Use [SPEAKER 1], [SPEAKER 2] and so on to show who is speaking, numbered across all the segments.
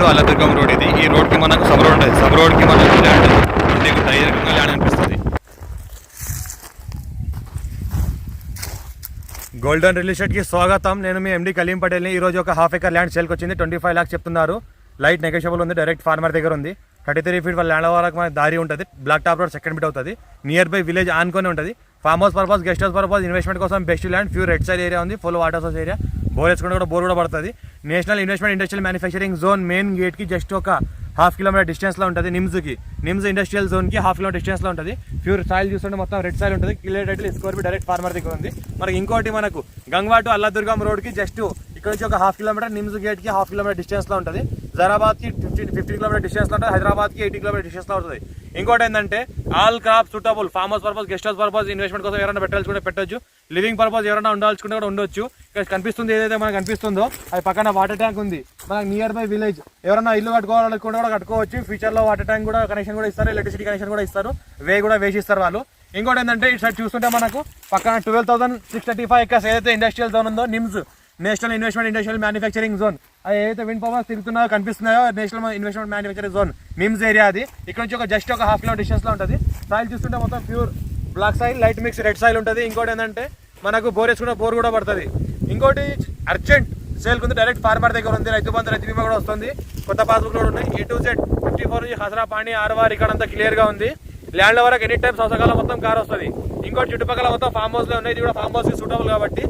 [SPEAKER 1] To Alladurgam road ఇది. ఈ రోడ్కి మనకు సబ్ రోడ్ ఉంటుంది సబ్ రోడ్కి మనకు ల్యాండ్ మీకు ధైర్యంగా ల్యాండ్ అనిపిస్తుంది గోల్డెన్ రియల్ ఎస్టేట్కి స్వాగతం. నేను మీ ఎండి కలీం పటేల్ని. ఈ రోజు ఒక హాఫ్ ఎకర్ ల్యాండ్ సేల్కి వచ్చింది. ట్వంటీ ఫైవ్ ల్యాక్స్ చెప్తున్నారు. లైట్ నెగోషియబుల్ ఉంది. డైరెక్ట్ ఫార్మర్ దగ్గర ఉంది. థర్టీ త్రీ ఫీట్ వాళ్ళ ల్యాండ్ వరకు మనకి దారి ఉంటుంది. Black top road second bit అవుతుంది. నియర్ బై విలేజ్ ఆనుకొని ఉంటుంది. Farm house purpose guest house purpose investment కోసం best land few red side area ఉంది. Full water source area bore వేసుకుంటే కూడా బోర్ కూడా పడుతుంది. National investment industrial manufacturing zone main గేట్కి just ఒక హాఫ్ కిలోమీటర్ డిస్టెన్స్లో ఉంటుంది నిమ్స్కి. నిమ్స్ ఇండస్ట్రియల్ జోన్కి హాఫ్ కిలోమీటర్ డిస్టెన్స్లో ఉంటుంది. ప్యూర్ సాయిల్ చూస్తుంటే మొత్తం రెడ్ సాయిల్ ఉంటుంది. Clear title score direct farmer దగ్గర ఉంది మనకి ఇంకోటి మనకు గంగవా టు అల్లాదుర్గం రోడ్కి జస్ట్ ఇక్కడ నుంచి ఒక హాఫ్ కిలోమీటర్ నిమ్స్ గేట్కి హాఫ్ కిలోమీటర్ డిస్టెన్స్లో ఉంటుంది. జరాబాద్కి ఫిఫ్టీన్ ఫిఫ్టీన్ కిలోమీటర్ డిస్టెన్స్లో ఉంటుంది హైదరాబాద్కి ఎయిటీ కిలోమీటర్ డిస్టెన్స్లో ఉంటుంది. ఇంకోటి ఏంటంటే all crop suitable farm house purpose guest house purpose investment కోసం ఎవరైనా పెట్టాల్సుకుంటే పెట్టొచ్చు. లివింగ్ పర్పస్ ఎవరైనా ఉండాల్సుకుంటే కూడా ఉండొచ్చు. ఇక్కడ కనిపిస్తుంది ఏదైతే మనకు కనిపిస్తుందో అది పక్కన వాటర్ ట్యాంక్ ఉంది. మనకు నియర్ బై విలేజ్ ఎవరైనా ఇల్లు కట్టుకోవాలనుకుంటే కూడా కట్టుకోవచ్చు. ఫ్యూచర్లో వాటర్ ట్యాంక్ కూడా కనెక్షన్ కూడా ఇస్తారు ఎలక్ట్రిసిటీ కనెక్షన్ కూడా ఇస్తారు. వే కూడా వేసి ఇస్తారు వాళ్ళు. ఇంకోటి ఏంటంటే ఇటు సైడ్ చూస్తుంటే మనకు పక్కన twelve thousand six thirty five acres ఏదైతే ఇండస్ట్రియల్ జోన్ ఉందో NIMZ national investment industrial manufacturing zone. అది ఏదైతే విండ్ పవర్స్ తిరుగుతున్నాయో కనిపిస్తున్నాయో national investment manufacturing zone NIMZ area అది. ఇక్కడ నుంచి ఒక జస్ట్ ఒక హాఫ్ కిలో డిస్టెన్స్లో ఉంటుంది. సాయిల్ చూస్తుంటే మొత్తం pure black soil light mix red soil ఉంటుంది. ఇంకోటి ఏంటంటే మనకు బోర్ వేసుకున్న బోర్ కూడా పడుతుంది. ఇంకోటి అర్జెంట్ సేల్ ఉంది. డైరెక్ట్ ఫార్మర్ దగ్గర ఉంది. రైతు బంధు రైతు బీమా కూడా వస్తుంది. కొత్త పాస్బుక్ కూడా ఉన్నాయి. A to Z fifty four నుంచి హసరా పాణి ఆర్వార్ ఇక్కడ అంతా క్లియర్గా ఉంది. ల్యాండ్ వరకు ఎనీ టైం సంవత్సరాల మొత్తం కార్ వస్తుంది. ఇంకోటి చుట్టుపక్కల మొత్తం ఫామ్ హౌస్లో ఉన్నాయి. ఇది కూడా ఫామ్ హౌస్కి సూటబుల్ కాబట్టి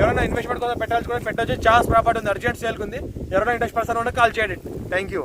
[SPEAKER 1] ఎవరైనా ఇన్వెస్ట్మెంట్ కోసం పెట్టాల్సి కూడా పెట్టచ్చు. చాన్స్ ప్రాపర్టీ ఉంది. అర్జెంట్ సేల్కి ఉంది ఎవరైనా ఇంట్రెస్ట్ పర్సన్ ఉంటే కాల్ చేయండి. Thank you